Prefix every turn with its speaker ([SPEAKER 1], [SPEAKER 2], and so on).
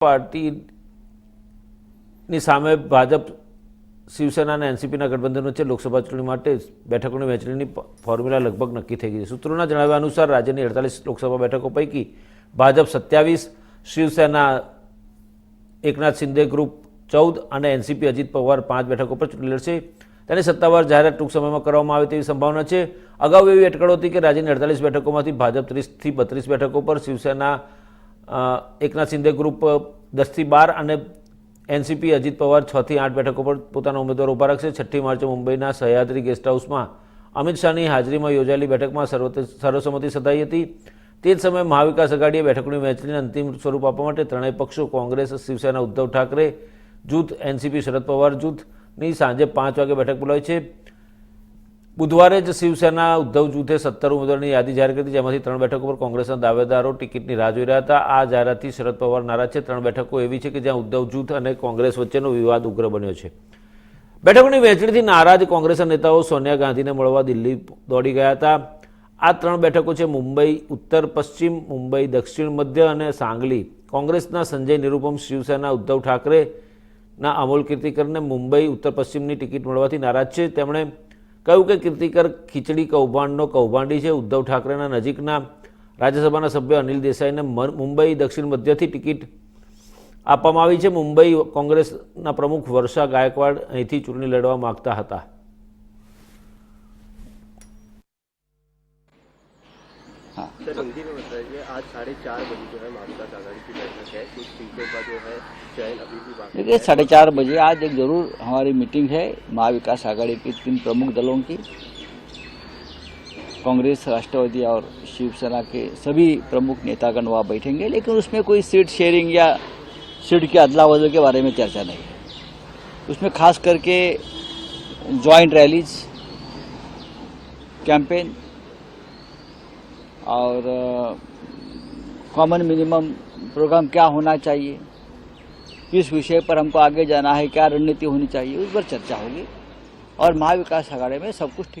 [SPEAKER 1] પાર્ટીની સામે ભાજપ, શિવસેના અને એનસીપીના ગઠબંધન વચ્ચે લોકસભા ચૂંટણી માટે બેઠકોની વહેંચણીની ફોર્મ્યુલા લગભગ નક્કી થઈ ગઈ છે. સૂત્રોના જણાવ્યા અનુસાર રાજ્યની અડતાલીસ લોકસભા બેઠકો પૈકી ભાજપ સત્યાવીસ, શિવસેના એકનાથ શિંદે ગ્રુપ ચૌદ અને એનસીપી અજીત પવાર પાંચ બેઠકો પર ચૂંટણી લડશે. તેની સત્તાવાર જાહેરાત ટૂંક સમયમાં કરવામાં આવે તેવી સંભાવના છે. અગાઉ એવી અટકળો હતી કે રાજ્યની અડતાલીસ બેઠકોમાંથી ભાજપ ત્રીસથી બત્રીસ બેઠકો પર શિવસેના એકનાથ શિંદે ગ્રુપ દસથી બાર અને એનસીપી અજીત પવાર છથી આઠ બેઠકો પર પોતાના ઉમેદવારો ઊભા રાખશે. છઠ્ઠી માર્ચે મુંબઈના સહ્યાદ્રી ગેસ્ટ હાઉસમાં અમિત શાહની હાજરીમાં યોજાયેલી બેઠકમાં સર્વસંમતિ સધાઈ હતી. તે જ સમયે મહાવિકાસ અઘાડીએ બેઠકોની વહેંચણીને અંતિમ સ્વરૂપ આપવા માટે ત્રણેય પક્ષો, કોંગ્રેસ, શિવસેના, ઉદ્ધવ ઠાકરે, જૂથ, એનસીપી, શરદ પવાર જૂથની સાંજે પાંચ વાગે બેઠક બોલાવી છે. બુધવારે જ શિવસેના ઉદ્ધવ જૂથે સત્તર ઉમેદવારની યાદી જાહેર કરી જેમાંથી ત્રણ બેઠકો પર કોંગ્રેસના દાવેદારો ટિકિટની રાહ જોઈ રહ્યા હતા. આ જાહેરાતથી શરદ પવાર નારાજ છે. ત્રણ બેઠકો એવી છે કે જ્યાં ઉદ્ધવ જૂથ અને કોંગ્રેસ વચ્ચેનો વિવાદ ઉગ્ર બન્યો છે. બેઠકોની વહેંચણીથી નારાજ કોંગ્રેસના નેતાઓ સોનિયા ગાંધીને મળવા દિલ્હી દોડી ગયા હતા. આ ત્રણ બેઠકો છે મુંબઈ, ઉત્તર, પશ્ચિમ, મુંબઈ, દક્ષિણ, મધ્ય અને સાંગલી. કોંગ્રેસના સંજય નિરુપમ શિવસેના ઉદ્ધવ ઠાકરેના અમોલ કીર્તિકરને મુંબઈ, ઉત્તર, પશ્ચિમની ટિકિટ મળવાથી નારાજ છે. તેમણે કહ્યું કે કીર્તિકર ખીચડી કૌભાંડનો કૌભાંડી છે. ઉદ્ધવ ઠાકરેના નજીકના રાજ્યસભાના સભ્ય અનિલ દેસાઈને મુંબઈ દક્ષિણ મધ્યથી ટિકિટ આપવામાં આવી છે. મુંબઈ કોંગ્રેસના પ્રમુખ વર્ષા ગાયકવાડ અહીંથી ચૂંટણી લડવા માંગતા હતા.
[SPEAKER 2] सर हिंदी में बताइए आज साढ़े चार बजे जो है महाविकास आघाड़ी की बैठक है। कुछ सीटों का जो है चयन अभी भी बाकी
[SPEAKER 3] देखिए साढ़े चार बजे आज एक ज़रूर हमारी मीटिंग है महाविकास आघाड़ी की तीन प्रमुख दलों की। कांग्रेस राष्ट्रवादी और शिवसेना के सभी प्रमुख नेतागण वहाँ बैठेंगे लेकिन उसमें कोई सीट शेयरिंग या सीट के अदला बदल के बारे में चर्चा नहीं है। उसमें खास करके ज्वाइंट रैलीज कैंपेन और कॉमन मिनिमम प्रोग्राम क्या होना चाहिए? किस विषय पर हमको आगे जाना है? क्या रणनीति होनी चाहिए? उस पर चर्चा होगी। और महाविकास अघाड़े में सब कुछ ठीक